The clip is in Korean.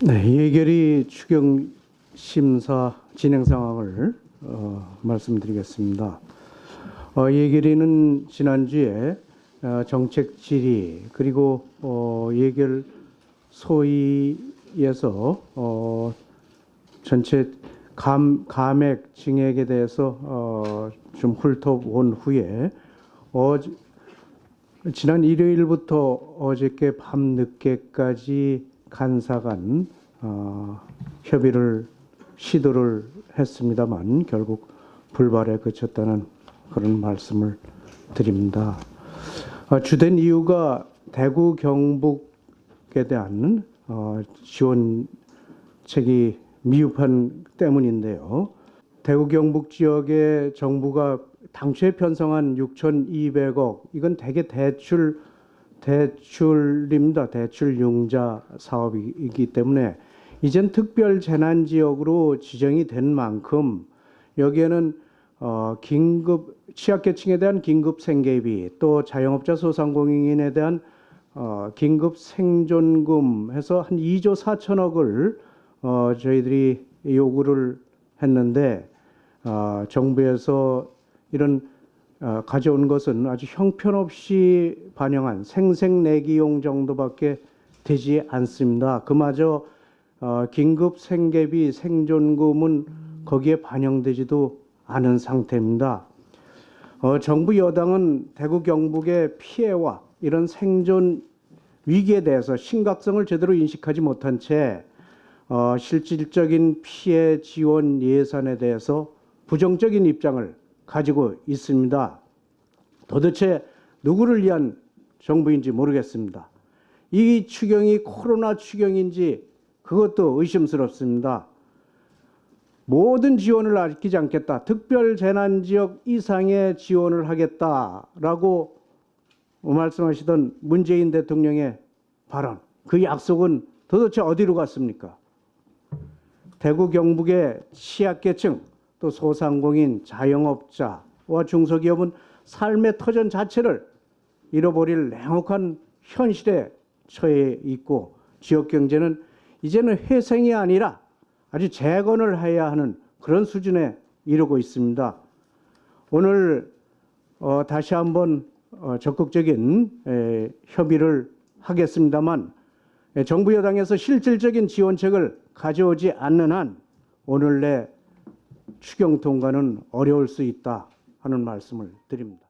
네, 예결위 추경 심사 진행 상황을 어, 말씀드리겠습니다. 어, 예결위는 지난주에 어, 정책 질의 그리고 어, 예결 소위에서 어, 전체 감, 감액 증액에 대해서 어, 좀 훑어본 후에 어, 지난 일요일부터 어저께 밤 늦게까지 간사간 어, 협의를 시도를 했습니다만 결국 불발에 그쳤다는 그런 말씀을 드립니다. 어, 주된 이유가 대구 경북에 대한 어, 지원책이 미흡한 때문인데요. 대구 경북 지역에 정부가 당초에 편성한 6,200억 이건 대개 대출 대출입니다. 대출 융자 사업이기 때문에 이젠 특별 재난 지역으로 지정이 된 만큼 여기에는 어, 긴급 취약계층에 대한 긴급 생계비 또 자영업자 소상공인에 대한 어, 긴급 생존금 해서 한 2조 4천억을 어, 저희들이 요구를 했는데 어, 정부에서 이런 어, 가져온 것은 아주 형편없이 반영한 생색내기용 정도밖에 되지 않습니다. 그마저 어, 긴급 생계비 생존금은 거기에 반영되지도 않은 상태입니다. 어, 정부 여당은 대구 경북의 피해와 이런 생존 위기에 대해서 심각성을 제대로 인식하지 못한 채 어, 실질적인 피해 지원 예산에 대해서 부정적인 입장을 가지고 있습니다. 도대체 누구를 위한 정부인지 모르겠습니다. 이 추경이 코로나 추경인지 그것도 의심스럽습니다. 모든 지원을 아끼지 않겠다. 특별 재난 지역 이상의 지원을 하겠다라고 말씀하시던 문재인 대통령의 발언. 그 약속은 도대체 어디로 갔습니까? 대구 경북의 취약계층 또 소상공인 자영업자와 중소기업은 삶의 터전 자체를 잃어버릴 냉혹한 현실에 처해 있고 지역 경제는 이제는 회생이 아니라 아주 재건을 해야 하는 그런 수준에 이르고 있습니다. 오늘 어, 다시 한번 어, 적극적인 에, 협의를 하겠습니다만 에, 정부 여당에서 실질적인 지원책을 가져오지 않는 한 오늘 내 추경 통과는 어려울 수 있다 하는 말씀을 드립니다.